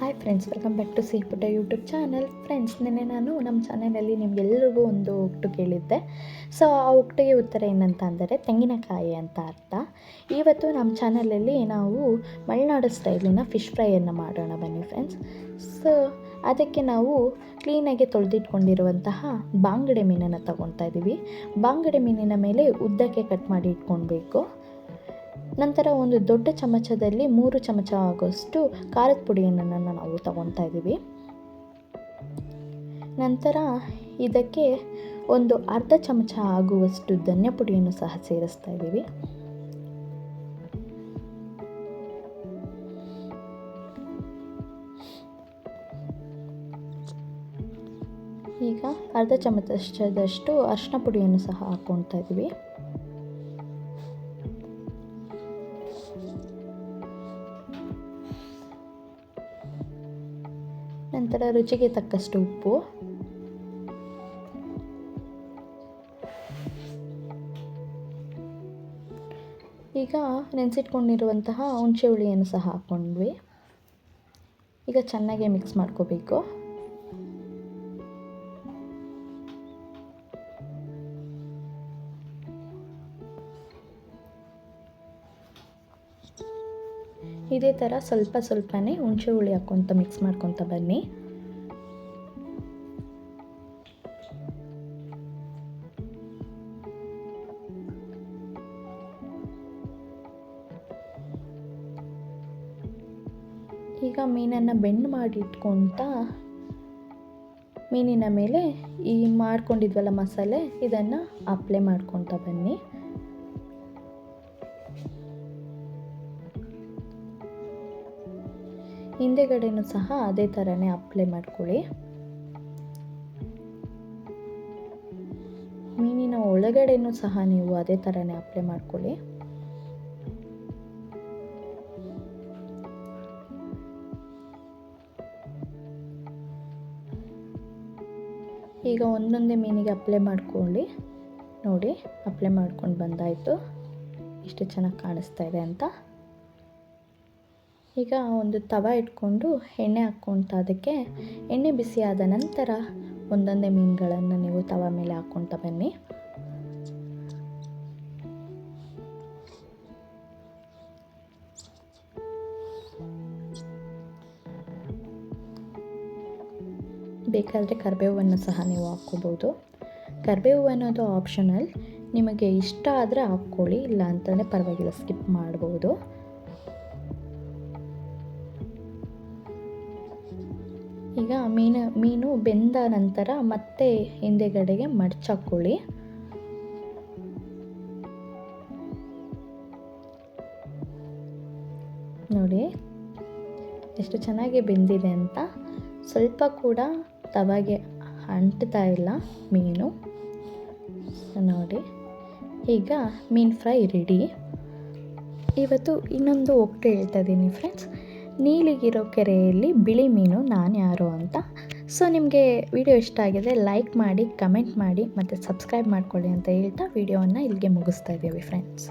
Hi friends welcome back to C Putta YouTube channel friends ನಿನ್ನೆ ನಾನು ನಮ್ಮ ಚಾನಲಲ್ಲಿ ನಿಮಗೆಲ್ಲರಿಗೂ ಒಂದು ಒಟ್ಟು ಕೇಳಿದ್ದೆ. ಸೊ ಆ ಒಟ್ಟಿಗೆ ಉತ್ತರ ಏನಂತ ಅಂದರೆ ತೆಂಗಿನಕಾಯಿ ಅಂತ ಅರ್ಥ. ಇವತ್ತು ನಮ್ಮ ಚಾನಲಲ್ಲಿ ನಾವು ಮಲೆನಾಡು ಸ್ಟೈಲಿನ ಫಿಶ್ ಫ್ರೈಯನ್ನು ಮಾಡೋಣ ಬನ್ನಿ ಫ್ರೆಂಡ್ಸ್ ಸೊ ಅದಕ್ಕೆ ನಾವು ಕ್ಲೀನಾಗಿ ತೊಳೆದಿಟ್ಕೊಂಡಿರುವಂತಹ ಬಾಂಗಡೆ ಮೀನನ್ನು ತಗೊತಾ ಇದ್ದೀವಿ ಬಾಂಗಡೆ ಮೀನಿನ ಮೇಲೆ ಉದ್ದಕ್ಕೆ ಕಟ್ ಮಾಡಿ ಇಟ್ಕೊಳ್ಬೇಕು. ನಂತರ ಒಂದು ದೊಡ್ಡ ಚಮಚದಲ್ಲಿ ಮೂರು ಚಮಚ ಆಗೋಷ್ಟು ಖಾರದ ಪುಡಿಯನ್ನು ನಾವು ತಗೊತಾ ಇದ್ದೀವಿ. ನಂತರ ಇದಕ್ಕೆ ಒಂದು ಅರ್ಧ ಚಮಚ ಆಗುವಷ್ಟು ಧನ್ಯ ಪುಡಿಯನ್ನು ಸಹ ಸೇರಿಸ್ತಾ ಇದ್ದೀವಿ. ಈಗ ಅರ್ಧ ಚಮಚದಷ್ಟು ಅರಿಶಿನ ಪುಡಿಯನ್ನು ಸಹ ಹಾಕ್ಕೊಳ್ತಾ ಇದ್ದೀವಿ. ನಂತರ ರುಚಿಗೆ ತಕ್ಕಷ್ಟು ಉಪ್ಪು. ಈಗ ನೆನೆಸಿಟ್ಕೊಂಡಿರುವಂತಹ ಹುಣಸೆ ಹುಳಿಯನ್ನು ಸಹ ಹಾಕ್ಕೊಂಡ್ವಿ ಈಗ ಚೆನ್ನಾಗಿ ಮಿಕ್ಸ್ ಮಾಡ್ಕೋಬೇಕು. ಇದೇ ಥರ ಸ್ವಲ್ಪ ಸ್ವಲ್ಪನೇ ಹುಣಸೆ ಹುಳಿ ಹಾಕ್ಕೊತ ಮಿಕ್ಸ್ ಮಾಡ್ಕೊತ ಬನ್ನಿ. ಈಗ ಮೀನನ್ನು ಬೆಂಡ್ ಮಾಡಿ ಇಟ್ಕೊತ ಮೀನಿನ ಮೇಲೆ ಈ ಮಾಡ್ಕೊಂಡಿದ್ವಲ್ಲ ಮಸಾಲೆ, ಇದನ್ನು ಅಪ್ಲೈ ಮಾಡ್ಕೊತ ಬನ್ನಿ. ಹಿಂದೆಗಡೆನೂ ಸಹ ಅದೇ ಥರನೇ ಅಪ್ಲೈ ಮಾಡ್ಕೊಳ್ಳಿ. ಮೀನಿನ ಒಳಗಡೆನೂ ಸಹ ನೀವು ಅದೇ ಥರನೇ ಅಪ್ಲೈ ಮಾಡ್ಕೊಳ್ಳಿ. ಈಗ ಒಂದೊಂದೇ ಮೀನಿಗೆ ಅಪ್ಲೈ ಮಾಡ್ಕೊಳ್ಳಿ. ನೋಡಿ, ಅಪ್ಲೈ ಮಾಡ್ಕೊಂಡು ಬಂದಾಯಿತು. ಎಷ್ಟು ಚೆನ್ನಾಗಿ ಕಾಣಿಸ್ತಾ ಇದೆ ಅಂತ. ಈಗ ಒಂದು ತವ ಇಟ್ಕೊಂಡು ಎಣ್ಣೆ ಹಾಕ್ಕೊತ ಅದಕ್ಕೆ ಎಣ್ಣೆ ಬಿಸಿಯಾದ ನಂತರ ಒಂದೊಂದೇ ಮೀನುಗಳನ್ನು ನೀವು ತವ ಮೇಲೆ ಹಾಕ್ಕೊತ ಬನ್ನಿ. ಬೇಕಾದರೆ ಕರಿಬೇವನ್ನು ಸಹ ನೀವು ಹಾಕ್ಕೋಬೋದು. ಕರಿಬೇವು ಅನ್ನೋದು ಆಪ್ಷನಲ್ ನಿಮಗೆ ಇಷ್ಟ ಆದರೆ ಹಾಕ್ಕೊಳ್ಳಿ ಇಲ್ಲ ಅಂತಂದರೆ ಪರವಾಗಿಲ್ಲ ಸ್ಕಿಪ್ ಮಾಡ್ಬೋದು. ಈಗ ಮೀನು ಮೀನು ಬೆಂದ ನಂತರ ಮತ್ತೆ ಹಿಂದೆಗಡೆಗೆ ಮಡ್ಚಾಕೊಳ್ಳಿ ನೋಡಿ, ಎಷ್ಟು ಚೆನ್ನಾಗಿ ಬೆಂದಿದೆ ಅಂತ. ಸ್ವಲ್ಪ ಕೂಡ ತವಾಗೆ ಅಂಟ್ತಾ ಇಲ್ಲ ಮೀನು. ನೋಡಿ, ಈಗ ಮೀನು ಫ್ರೈ ರೆಡಿ. ಇವತ್ತು ಇನ್ನೊಂದು ಒಕ್ಕೆ ಹೇಳ್ತಾ ಇದ್ದೀನಿ ಫ್ರೆಂಡ್ಸ್ ನೀಲಿಗಿರೋ ಕೆರೆಯಲ್ಲಿ ಬಿಳಿ ಮೀನು ನಾನು ಯಾರು ಅಂತ. ಸೊ ನಿಮಗೆ ವಿಡಿಯೋ ಇಷ್ಟ ಆಗಿದೆ ಲೈಕ್ ಮಾಡಿ ಕಮೆಂಟ್ ಮಾಡಿ, ಮತ್ತು ಸಬ್ಸ್ಕ್ರೈಬ್ ಮಾಡ್ಕೊಳ್ಳಿ ಅಂತ ಹೇಳ್ತಾ ವಿಡಿಯೋವನ್ನು ಇಲ್ಲಿಗೆ ಮುಗಿಸ್ತಾ ಇದ್ದೀವಿ ಫ್ರೆಂಡ್ಸ್